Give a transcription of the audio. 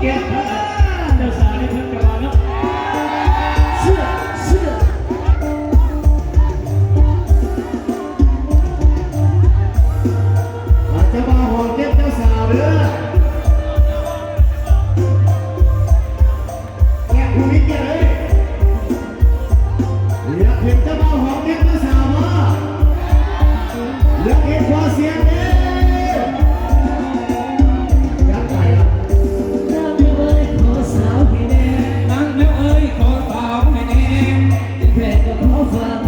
เกมพัจ้าสาวเพิ่งกับมาแล้สื้สื้อาจจะาหอมเก็บเจ้าสาวเด้อแกคุณนี่แ слова.